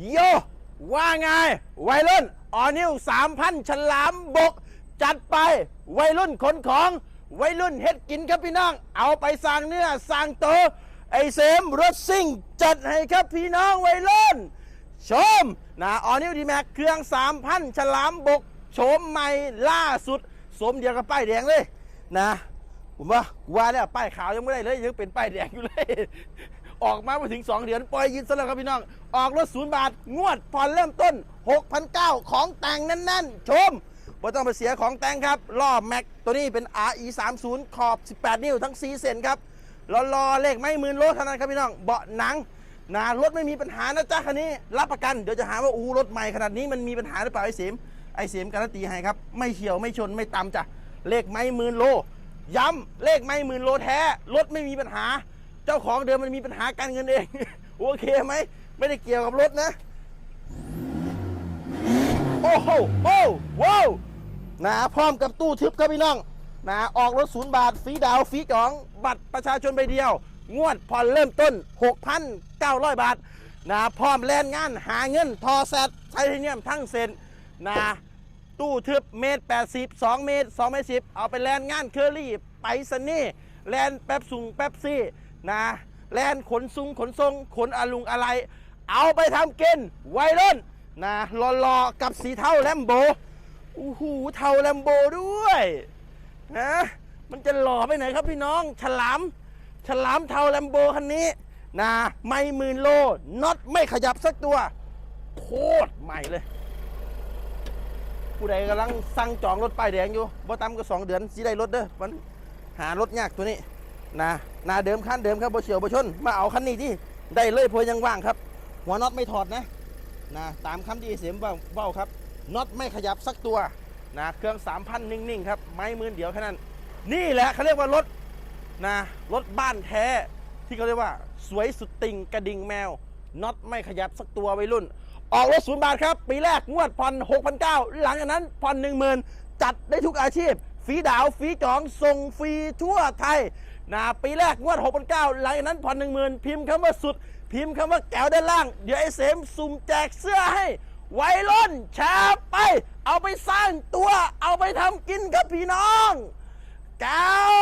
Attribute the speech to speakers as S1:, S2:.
S1: โย ว่าไง วัยรุ่นออนิวสามพันฉลามบก จัดไป วัยรุ่นขนของ วัยรุ่นเฮ็ดกินครับพี่น้อง เอาไปสร้างเนื้อสร้างตัวไอเสมรถซิ่ง จัดให้ครับพี่น้องวัยรุ่น ชมนะออนิวดีแม็กเครื่อง3,000ฉลามบก โฉมใหม่ล่าสุด สมเดียวกับป้ายแดงเลยนะ ผมว่าว่าแล้วป้ายขาวยังไม่ได้เลยยังเป็นป้ายแดงอยู่เลย ออกมาไม่ถึง 2เดือนปล่อยยินซะแล้วครับพี่น้อง ออกรถศูนย์บาท งวดผ่อนเริ่มต้น 6,900 ของแต่งแน่นๆ ชมว่ต้องไปเสียของแต่งครับล้อแม็กตัวนี้เป็น RE 3 0ขอบ 18 นิ้วทั้ง 4 เซนครับรอรอเลขไม่หมื่นโลเท่านั้นครับพี่น้อง เบาะหนังนะรถไม่มีปัญหานะจ๊ะคันนี้ รับประกันเดี๋ยวจะหาว่าอู้รถใหม่ขนาดนี้มันมีปัญหาหรือเปล่าไอ้เสียมไอ้เสียมการันตีให้ครับไม่เฉียวไม่ชนไม่ตำจ้ะเลขไม่หมื่นโลย้ำเลขไม่หมื่นโลแท้รถไม่มีปัญหา เจ้าของเดิมมันมีปัญหาการเงินเอง โอเคไหม ไม่ได้เกี่ยวกับรถนะ โอ้โหโอ้ว้าวนะพร้อมกับตู้ทึบครับพี่น้องนะออกรถศูนย์บาทฟรีดาวฟรีจอง บัตรประชาชนใบเดียว งวดผ่อนเริ่มต้น 6,900 บาทนะพร้อมแลนงานหาเงินทอแซดไทเทเนียมทั้งเซ็นนะตู้ทึบเมตร 80 2 เมตร2เมตร10 เอาไปแลนงานเคอรี่ ไปสนี่แลนแป๊บซุงแป๊บซี่ นะแลนขนซุงขนทรงขนอาลุงอะไร เอาไปทำกินไวรุ่นนะรอๆกับสีเทาแลมโบอู้หูเทาแลมโบด้วยนะมันจะหล่อไปไหนครับพี่น้อง ฉลาม ฉลามเทาแลมโบคันนี้นะไม่หมื่นโลน็อตไม่ขยับสักตัว โคตรใหม่เลย ผู้ใดกำลังสั่งจองรถป้ายแดงอยู่บ่ต่ำก็สองเดือนสิได้รถเด้อมันหารถยากตัวนี้ นะนาเดิมคันเดิมครับบ่เฉียวบ่ชน มาเอาคันนี้ที่ได้เลยพราะยังว่างครับ หัวน็อตไม่ถอดนะนะตามคำที่เสียมเบ้าเบ้าครับน็อตไม่ขยับสักตัวนะเครื่อง3,000นิ่งๆครับไม้มือเดียวแค่นั้น นี่แหละเขาเรียกว่ารถนะรถบ้านแท้ที่เขาเรียกว่า สวยสุดติ่งกระดิ่งแมวน็อตไม่ขยับสักตัววัยรุ่น ออกรถศูนย์บาทครับ ปีแรกงวดผ่อน6,900หลังจากนั้นผ่อน10,000จัดได้ทุกอาชีพฟีดาวฟีจองส่งฟรีทั่วไทย นะปีแรกงวด 6,900หลังจากนั้นผ่อน10,000 พิมพ์คำว่าสุด พิมพ์คำว่าแก้วด้านล่าง เดี๋ยวไอ้เสมสุ่มแจกเสื้อให้ไวรุ่นแชร์ไป เอาไปสร้างตัว เอาไปทำกินครับพี่น้อง แก้ว